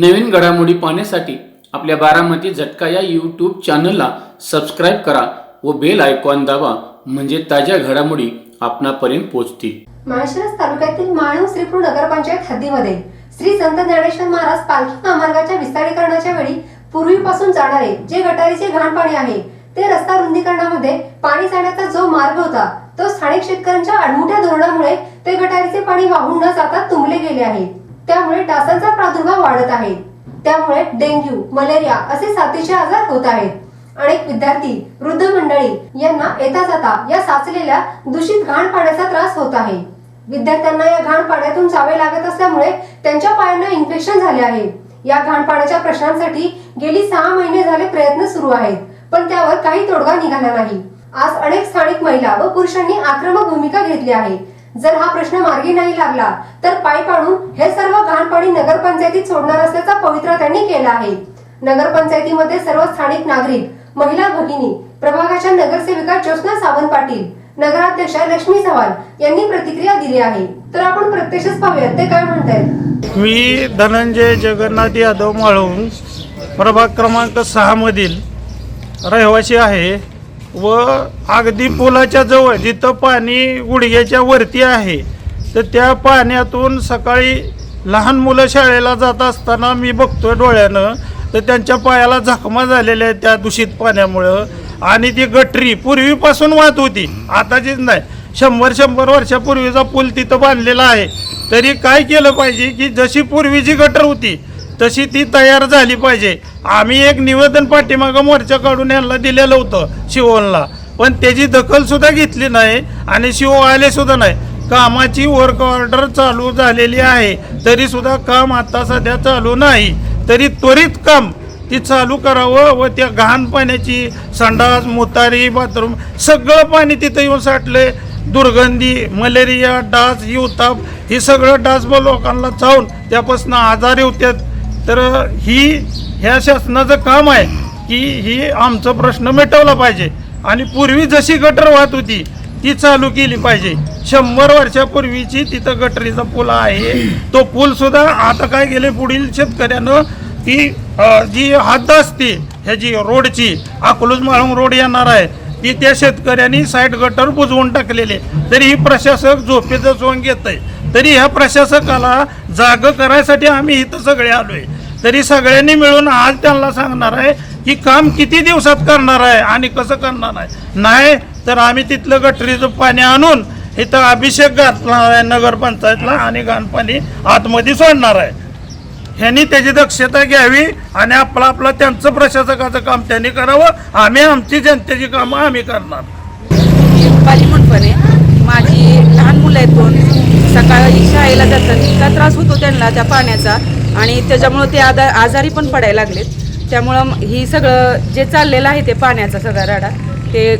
नवीन घडामोडी पाहण्यासाठी आपल्या बारामती झटका या यूट्यूब चॅनलला सबस्क्राईब करा व बेल आयकॉन दाबा म्हणजे ताज्या घडामोडी आपणापर्यंत पोहोचतील. माळशिरस तालुक्यातील माळव श्रीपूर नगरपंचायत हद्दीमध्ये श्री संत ज्ञानेश्वर महाराज पालखी महामार्गाच्या विस्तारीकरणाच्या वेळी पूर्वीपासून जाणारे जे गटारीचे घाण पाणी आहे ते रस्ता रुंदीकरणामध्ये पाणी जाण्याचा जो मार्ग होता तो स्थानिक शेतकऱ्यांच्या अडमुठ्या धोरणामुळे ते गटारीचे पाणी वाहून न जाता तुंबले गेले आहे. त्यामुळे डासांचा प्रादुर्भाव वाढत आहे. त्यामुळे डेंग्यू मलेरिया असे साथीचे आजार होत आहेत. अनेक विद्यार्थी वृद्ध मंडळी यांना येता जाता या साचलेल्या दूषित घाण पाण्याचा त्रास होत आहे. विद्यार्थ्यांना या घाण पाण्यातून जावे लागत असल्यामुळे त्यांच्या पायांना इन्फेक्शन झाले आहे. या घाण पाण्याच्या प्रश्नांसाठी गेली सहा महिने झाले प्रयत्न सुरू आहेत पण त्यावर काही तोडगा निघाला नाही. आज अनेक स्थानिक महिला व पुरुषांनी आक्रमक भूमिका घेतली आहे. जर हा प्रश्न मार्गी नाही लागला तर पाईप आणून हे सर्व घाण पाणी नगरपंचायतीत सोडणार असल्याचा पवित्रा त्यांनी केला आहे. नगरपंचायतीमध्ये सर्व स्थानिक नागरिक महिला भगिनी प्रभागाच्या नगरसेविका ज्योत्ना सावंत पाटील नगराध्यक्षा लक्ष्मी चव्हाण यांनी प्रतिक्रिया दिली आहे. तर आपण प्रत्यक्षच पाहूयात ते काय म्हणतायत? मी धनंजय जगन्नाथ यादव माळून प्रभाग क्रमांक सहामधील रहिवासी आहे. व अगदी पुलाच्या जवळ जिथं पाणी गुडघ्याच्या वरती आहे तर त्या पाण्यातून सकाळी लहान मुलं शाळेला जात असताना मी बघतोय डोळ्यानं तर त्यांच्या पायाला जखमा झालेल्या आहेत त्या दूषित पाण्यामुळं. आणि ती गटरी पूर्वीपासून वाहत होती आताचीच नाही. शंभर शंभर वर्षापूर्वीचा पूल तिथं बांधलेला आहे. तरी काय केलं पाहिजे की जशी पूर्वीची गटर होती तशी ती तयार झाली पाहिजे. आम्ही एक निवेदन पाठीमागं मोर्चा काढून यांना दिलेलं होतं शिवोनला पण त्याची दखलसुद्धा घेतली नाही आणि शिव आलेसुद्धा नाही. कामाची वर्क ऑर्डर चालू झालेली आहे. तरीसुद्धा काम आता सध्या चालू नाही. तरी त्वरित काम ती चालू करावं व त्या घाण पाण्याची संडास मुतारी बाथरूम सगळं पाणी तिथं येऊन साठले दुर्गंधी मलेरिया डास युताप हे सगळं डास ब लोकांना चावून त्यापासून आजारी होत्यात. तर ही ह्या शासनाचं काम आहे की ही आमचा प्रश्न मिटवला पाहिजे. आणि पूर्वी जशी गटर वाहत होती ती चालू केली पाहिजे. शंभर वर्षापूर्वीची तिथं गटरीचा पूल आहे. तो पूल सुद्धा आता काय गेले पुढील शेतकऱ्यानं ती जी हद्द असते ह्याची रोडची अकलूज माळून रोड येणार आहे ती त्या शेतकऱ्यांनी साईड गटर बुजवून टाकलेले. तरी ही प्रशासक झोपेचं सोंग घेत आहे तरी ह्या प्रशासकाला जाग करायसाठी आम्ही इथं सगळे आलोय. तरी सगळ्यांनी मिळून आज त्यांना सांगणार आहे की काम किती दिवसात करणार आहे आणि कसं करणार आहे. नाही तर आम्ही तिथलं गटरीचं पाणी आणून इथं अभिषेक घातणार आहे नगरपंचायतला आणि घाणपाणी आतमध्ये सोडणार आहे. ह्यांनी त्याची दक्षता घ्यावी आणि आपलं आपलं त्यांचं प्रशासकाचं काम त्यांनी करावं. आम्ही आमची जनतेची कामं आम्ही करणार. पाली म्हणपणे माझी लहान मुलं आहेत दोन. सकाळी शाळेला जातात. इतका त्रास होतो त्यांना त्या पाण्याचा. आणि त्याच्यामुळं ते आदा आजारी पण पडायला लागलेत. त्यामुळं ही सगळं जे चाललेलं आहे ते पाण्याचा सगळा राडा ते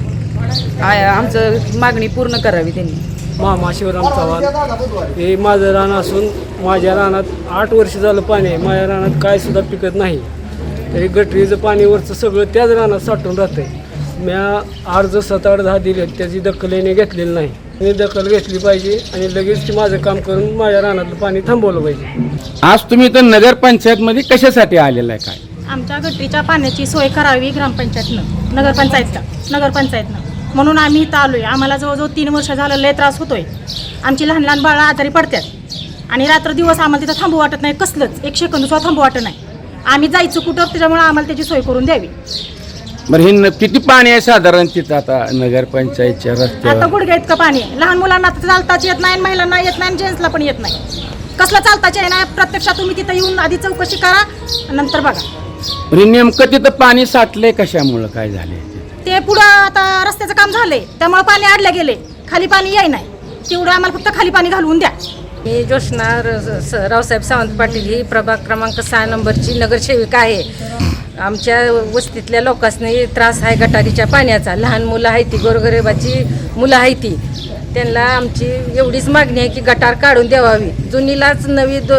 आमचं मागणी पूर्ण करावी त्यांनी. मामा शिवराम चव्हाण हे माझं रान असून माझ्या रानात आठ वर्ष झालं पाणी आहे. माझ्या रानात काय सुद्धा पिकत नाही. तरी गटरीचं पाणी वरचं सगळं त्याच रानात साठून राहतंय. म्या अर्ज सात आठ दहा दिले त्याची दखल याने घेतलेली नाही. मी दखल घेतली पाहिजे आणि लगेच ती माझं काम करून माझ्या रानातलं पाणी थांबवलं पाहिजे. आज तुम्ही इथं नगरपंचायतमध्ये कशासाठी आलेला आहे काय? आमच्या गटरीच्या पाण्याची सोय करावी ग्रामपंचायतनं नगरपंचायतनं नगरपंचायतनं म्हणून आम्ही इथं आलोय. आम्हाला जवळजवळ तीन वर्ष झालं लय त्रास होतोय. आमची लहान लहान बाळं आजारी पडतात. आणि रात्र दिवस आम्हाला तिथं थांबू वाटत नाही कसलंच. एक सेकंद सुद्धा थांबू वाटत नाही. आम्ही जायचं कुठं त्याच्यामुळे आम्हाला त्याची सोय करून द्यावी. बरं हे न- किती पाणी आहे साधारण तिथं आता नगरपंचायतच्या आता रस्त्यावर गुडघ्या इतकं पाणी आहे. लहान मुलांना तर चालताच येत नाही आणि महिलांना येत नाही आणि जेंट्सला पण येत नाही. कसलं चालताच आहे ना प्रत्यक्षात तुम्ही तिथं येऊन आधी चौकशी करा नंतर बघा. हे नेमकं तिथं पाणी साठलंय कशामुळं? काय झालंय ते पुढं आता रस्त्याचं काम झालंय. त्यामुळे पाणी अडले गेले खाली पाणी येई नाही तेवढं आम्हाला फक्त खाली पाणी घालवून द्या. मी जोशना र- स- रावसाहेब सावंत पाटील ही प्रभाग क्रमांक सहा नंबरची नगरसेविका आहे. आमच्या वस्तीतल्या लोकांनी त्रास आहे गटारीच्या पाण्याचा. लहान मुलं आहे ती गोरगरिबाची मुलं आहे ती. त्यांना आमची एवढीच मागणी आहे की गटार काढून द्यावावी. जुनीलाच नवी दु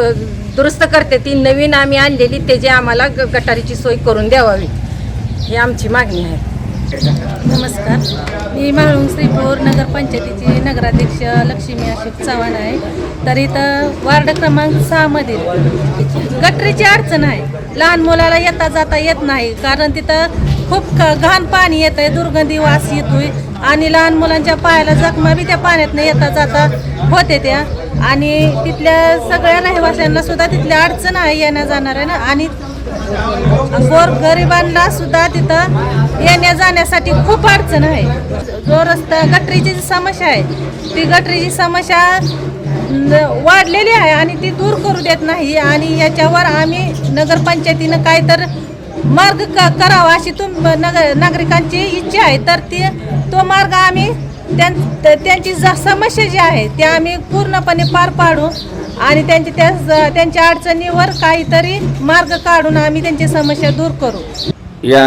दुरुस्त करते ती नवीन आम्ही आणलेली त्याची आम्हाला ग- गटारीची सोय करून द्यावावी. ही आमची मागणी आहे. नमस्कार. मी माळुंग श्रीपूर नगरपंचायतीची नगराध्यक्ष लक्ष्मी अशोक चव्हाण आहे. तर इथं वार्ड क्रमांक सहामधील गटरीची अडचण आहे. लहान मुलाला येता जाता येत नाही. कारण तिथं खूप घाण पाणी येतं आहे दुर्गंधी वास येतोय. आणि लहान मुलांच्या पायाला जखमा बी त्या पाण्यातनं येता जाता होते त्या. आणि तिथल्या सगळ्या रहिवाशांना सुद्धा तिथल्या अडचण आहे येण्या जाणार आहे ना. आणि गोर गरिबांना सुद्धा तिथं येण्या जाण्यासाठी खूप अडचण आहे. जो रस्ता गटरीची जी समस्या आहे ती गटरीची समस्या वाढलेली आहे आणि ती दूर करू देत नाही. आणि याच्यावर आम्ही नगरपंचायतीनं काय तर मार्ग क- करावा अशी तुम नगर नागरिकांची इच्छा आहे. तर ती तो मार्ग आम्ही त्यां त्यांची जा समस्या जी आहे ते आम्ही पूर्णपणे पार पाडू आणि त्यांची त्या त्यांच्या अडचणीवर काहीतरी मार्ग काढून आम्ही त्यांची समस्या दूर करू. या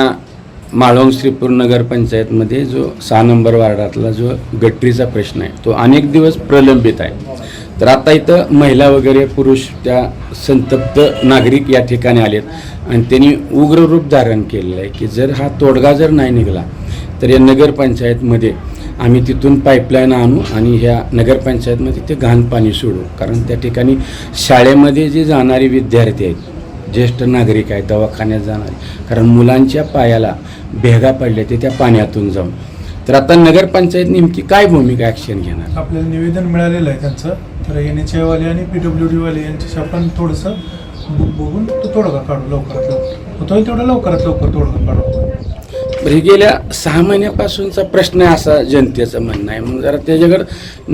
माळवंग श्रीपूर नगरपंचायतमध्ये जो सहा नंबर वार्डातला जो गटरीचा प्रश्न आहे तो अनेक दिवस प्रलंबित आहे. तर आता इथं महिला वगैरे पुरुष त्या संतप्त नागरिक या ठिकाणी आलेत. आणि त्यांनी उग्र रूप धारण केलेलं आहे की जर हा तोडगा जर नाही निघाला तर या नगरपंचायतमध्ये आम्ही तिथून पाईपलाईन आणू आणि ह्या नगरपंचायतमध्ये ते घाण पाणी सोडू. कारण त्या ठिकाणी शाळेमध्ये जे जाणारे विद्यार्थी आहेत ज्येष्ठ नागरिक आहेत दवाखान्यात जाणारे कारण मुलांच्या पायाला भेगा पडल्या ते त्या पाण्यातून जाऊन. तर आता नगरपंचायत नेमकी काय भूमिका ॲक्शन घेणार? आपल्याला निवेदन मिळालेलं आहे त्यांचं. तर एन एच वाले आणि पी डब्ल्यू डीवाले यांच्याशी आपण थोडंसं बघून तो तोडगा काढू लवकरात लवकर. होतोय तेवढा लवकरात लवकर तोडगा काढू. बरं हे गेल्या सहा महिन्यापासूनचा प्रश्न आहे असा जनतेचं म्हणणं आहे. मग जरा त्याच्याकडं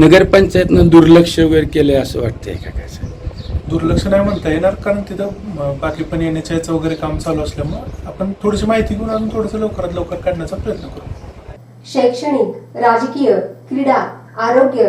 नगरपंचायतनं दुर्लक्ष वगैरे केलं आहे असं वाटतंय का काय सांग? दुर्लक्ष नाही म्हणता येणार कारण तिथं म, बाकी पण एन एच वगैरे काम चालू असल्यामुळं आपण थोडीशी माहिती घेऊन अजून थोडंसं लवकरात लवकर काढण्याचा प्रयत्न करू. शैक्षणिक राजकीय क्रीडा आरोग्य